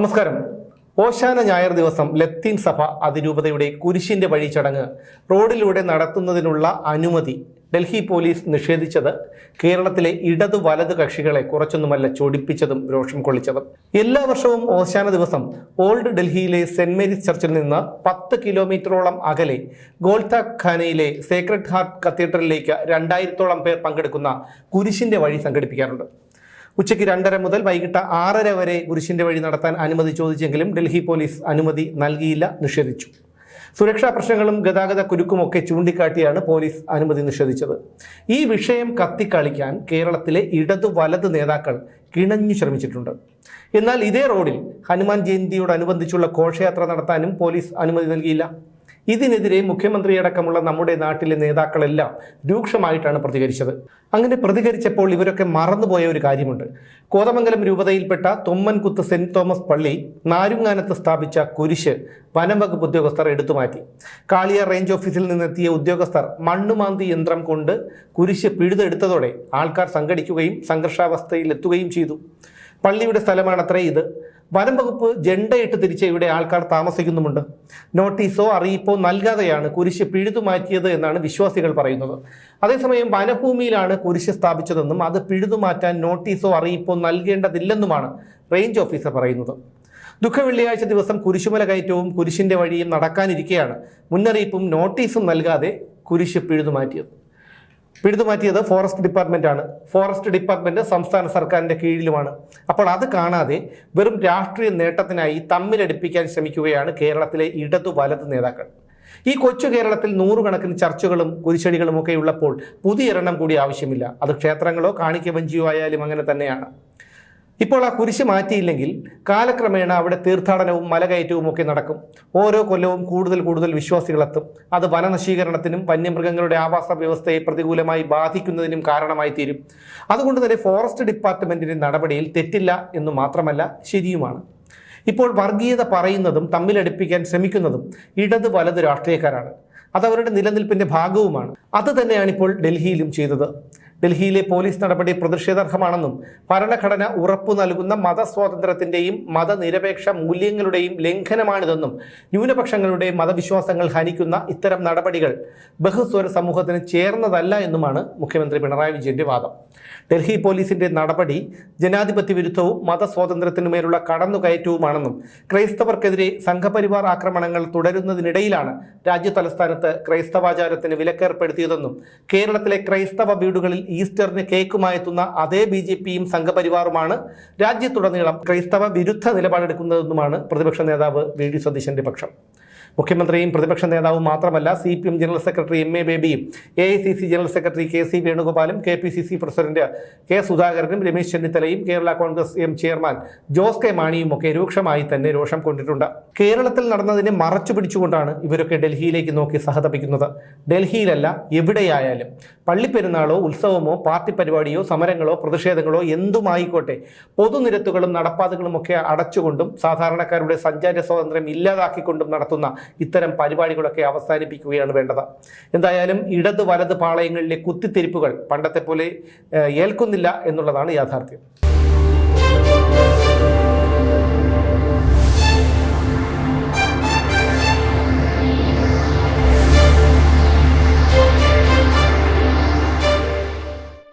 നമസ്കാരം. ഓശാന ഞായർ ദിവസം ലത്തീൻ സഭ അതിരൂപതയുടെ കുരിശിന്റെ വഴി ചടങ്ങ് റോഡിലൂടെ നടത്തുന്നതിനുള്ള അനുമതി ഡൽഹി പോലീസ് നിഷേധിച്ചത് കേരളത്തിലെ ഇടതു വലത് കക്ഷികളെ കുറച്ചൊന്നുമല്ല ചൊടിപ്പിച്ചതും രോഷം കൊള്ളിച്ചതും. എല്ലാ വർഷവും ഓശാന ദിവസം ഓൾഡ് ഡൽഹിയിലെ സെന്റ് മേരീസ് ചർച്ചിൽ നിന്ന് പത്ത് കിലോമീറ്ററോളം അകലെ ഗോൾത്ത ഖാനയിലെ സേക്രഡ് ഹാർട്ട് കത്തീഡ്രലിലേക്ക് രണ്ടായിരത്തോളം പേർ പങ്കെടുക്കുന്ന കുരിശിന്റെ വഴി സംഘടിപ്പിക്കാറുണ്ട്. ഉച്ചയ്ക്ക് രണ്ടര മുതൽ വൈകിട്ട് ആറര വരെ കുരിശിന്റെ വഴി നടത്താൻ അനുമതി ചോദിച്ചെങ്കിലും ഡൽഹി പോലീസ് അനുമതി നൽകിയില്ല നിഷേധിച്ചു. സുരക്ഷാ പ്രശ്നങ്ങളും ഗതാഗത കുരുക്കുമൊക്കെ ചൂണ്ടിക്കാട്ടിയാണ് പോലീസ് അനുമതി നിഷേധിച്ചത്. ഈ വിഷയം കത്തിക്കളിക്കാൻ കേരളത്തിലെ ഇടതു വലത് നേതാക്കൾ കിണഞ്ഞു ശ്രമിച്ചിട്ടുണ്ട്. എന്നാൽ ഇതേ റോഡിൽ ഹനുമാൻ ജയന്തിയോടനുബന്ധിച്ചുള്ള ഘോഷയാത്ര നടത്താനും പോലീസ് അനുമതി നൽകിയില്ല. ഇതിനെതിരെ മുഖ്യമന്ത്രി അടക്കമുള്ള നമ്മുടെ നാട്ടിലെ നേതാക്കളെല്ലാം രൂക്ഷമായിട്ടാണ് പ്രതികരിച്ചത്. അങ്ങനെ പ്രതികരിച്ചപ്പോൾ ഇവരൊക്കെ മറന്നുപോയ ഒരു കാര്യമുണ്ട്. കോതമംഗലം രൂപതയിൽപ്പെട്ട തൊമ്മൻകുത്ത് സെന്റ് തോമസ് പള്ളി നാരുങ്ങാനത്ത് സ്ഥാപിച്ച കുരിശ് വനംവകുപ്പ് ഉദ്യോഗസ്ഥർ എടുത്തുമാറ്റി കാളിയ റേഞ്ച് ഓഫീസിൽ നിന്നെത്തിയ ഉദ്യോഗസ്ഥർ മണ്ണുമാന്തി യന്ത്രം കൊണ്ട് കുരിശ് പിഴുതെടുത്തതോടെ ആൾക്കാർ സംഘടിക്കുകയും സംഘർഷാവസ്ഥയിലെത്തുകയും ചെയ്തു. പള്ളിയുടെ സ്ഥലമാണത്രേ ഇത്. വനം വകുപ്പ് ജെണ്ടയിട്ട് തിരിച്ച് ഇവിടെ ആൾക്കാർ താമസിക്കുന്നുമുണ്ട്. നോട്ടീസോ അറിയിപ്പോ നൽകാതെയാണ് കുരിശ് പിഴുതു മാറ്റിയത് എന്നാണ് വിശ്വാസികൾ പറയുന്നത്. അതേസമയം വനഭൂമിയിലാണ് കുരിശ് സ്ഥാപിച്ചതെന്നും അത് പിഴുതു മാറ്റാൻ നോട്ടീസോ അറിയിപ്പോ നൽകേണ്ടതില്ലെന്നുമാണ് റേഞ്ച് ഓഫീസർ പറയുന്നത്. ദുഃഖ വെള്ളിയാഴ്ച ദിവസം കുരിശുമല കയറ്റവും കുരിശിന്റെ വഴിയും നടക്കാനിരിക്കെയാണ്. മുന്നറിയിപ്പും നോട്ടീസും നൽകാതെ കുരിശ് പിഴുതു മാറ്റിയത്. പിഴുതുമാറ്റിയത് ഫോറസ്റ്റ് ഡിപ്പാർട്ട്മെന്റാണ് ഫോറസ്റ്റ് ഡിപ്പാർട്ട്മെന്റ് സംസ്ഥാന സർക്കാരിന്റെ കീഴിലുമാണ്. അപ്പോൾ അത് കാണാതെ വെറും രാഷ്ട്രീയ നേട്ടത്തിനായി തമ്മിലടിപ്പിക്കാൻ ശ്രമിക്കുകയാണ് കേരളത്തിലെ ഇടതു വലത് നേതാക്കൾ. ഈ കൊച്ചു കേരളത്തിൽ നൂറുകണക്കിന് ചർച്ചകളും കുരിശടികളും ഒക്കെ ഉള്ളപ്പോൾ പുതിയ എണ്ണം കൂടി ആവശ്യമില്ല. അത് ക്ഷേത്രങ്ങളോ കാണിക്കവഞ്ചിയോ ആയാലും അങ്ങനെ തന്നെയാണ്. ഇപ്പോൾ ആ കുരിശ് മാറ്റിയില്ലെങ്കിൽ കാലക്രമേണ അവിടെ തീർത്ഥാടനവും മലകയറ്റവും ഒക്കെ നടക്കും. ഓരോ കൊല്ലവും കൂടുതൽ കൂടുതൽ വിശ്വാസികളെത്തും അത് വനനശീകരണത്തിനും വന്യമൃഗങ്ങളുടെ ആവാസ വ്യവസ്ഥയെ പ്രതികൂലമായി ബാധിക്കുന്നതിനും കാരണമായി തീരും. അതുകൊണ്ട് തന്നെ ഫോറസ്റ്റ് ഡിപ്പാർട്ട്മെന്റിന്റെ നടപടിയിൽ തെറ്റില്ല എന്ന് മാത്രമല്ല ശരിയുമാണ്. ഇപ്പോൾ വർഗീയത പറയുന്നതും തമ്മിലടുപ്പിക്കാൻ ശ്രമിക്കുന്നതും ഇടത് വലത് രാഷ്ട്രീയക്കാരാണ്. അത് അവരുടെ നിലനിൽപ്പിന്റെ ഭാഗവുമാണ്. അത് തന്നെയാണ് ഇപ്പോൾ ഡൽഹിയിലും ചെയ്തത്. ഡൽഹിയിലെ പോലീസ് നടപടി പ്രതിഷേധാർഹമാണെന്നും ഭരണഘടന ഉറപ്പു നൽകുന്ന മതസ്വാതന്ത്ര്യത്തിന്റെയും മതനിരപേക്ഷ മൂല്യങ്ങളുടെയും ലംഘനമാണിതെന്നും ന്യൂനപക്ഷങ്ങളുടെ മതവിശ്വാസങ്ങൾ ഹനിക്കുന്ന ഇത്തരം നടപടികൾ ബഹുസ്വര സമൂഹത്തിന് ചേർന്നതല്ല എന്നുമാണ് മുഖ്യമന്ത്രി പിണറായി വിജയന്റെ വാദം. ഡൽഹി പോലീസിന്റെ നടപടി ജനാധിപത്യ വിരുദ്ധവും മതസ്വാതന്ത്ര്യത്തിനുമേലുള്ള കടന്നുകയറ്റവുമാണെന്നും ക്രൈസ്തവർക്കെതിരെ സംഘപരിവാർ ആക്രമണങ്ങൾ തുടരുന്നതിനിടയിലാണ് രാജ്യ തലസ്ഥാനത്ത് ക്രൈസ്തവാചാരത്തിന് വിലക്കേർപ്പെടുത്തിയതെന്നും കേരളത്തിലെ ക്രൈസ്തവ വീടുകളിൽ ഈസ്റ്ററിന് കേക്കുമായെത്തുന്ന അതേ ബി ജെ പിയും സംഘപരിവാറുമാണ് രാജ്യത്തുടനീളം ക്രൈസ്തവ വിരുദ്ധ നിലപാടെടുക്കുന്നതെന്നുമാണ് പ്രതിപക്ഷ നേതാവ് വി ഡി സതീശന്റെ പക്ഷം. മുഖ്യമന്ത്രിയും പ്രതിപക്ഷ നേതാവും മാത്രമല്ല C P M general secretary M A ബേബിയും A I C C general secretary K C വേണുഗോപാലും K P C C president K സുധാകരനും Ramesh Chennithala Kerala Congress M chairman Jose K മാണിയും ഒക്കെ രൂക്ഷമായി തന്നെ രോഷം കൊണ്ടിട്ടുണ്ട്. കേരളത്തിൽ നടന്നതിനെ മറച്ചു പിടിച്ചുകൊണ്ടാണ് ഇവരൊക്കെ ഡൽഹിയിലേക്ക് നോക്കി സഹതപിക്കുന്നത്. ഡൽഹിയിലല്ല എവിടെയായാലും. പള്ളിപ്പെരുന്നാളോ ഉത്സവമോ പാർട്ടി പരിപാടിയോ സമരങ്ങളോ പ്രതിഷേധങ്ങളോ എന്തുമായിക്കോട്ടെ പൊതുനിരത്തുകളും നടപ്പാതകളും ഒക്കെ അടച്ചുകൊണ്ടും സാധാരണക്കാരുടെ സഞ്ചാര സ്വാതന്ത്ര്യം ഇല്ലാതാക്കിക്കൊണ്ടും നടത്തുന്ന ഇത്തരം പരിപാടികളൊക്കെ അവസാനിപ്പിക്കുകയാണ് വേണ്ടത്. എന്തായാലും ഇടത് വലത് പാളയങ്ങളിലെ കുത്തിത്തിരിപ്പുകൾ പണ്ടത്തെ പോലെ ഏൽക്കുന്നില്ല എന്നുള്ളതാണ് യാഥാർത്ഥ്യം.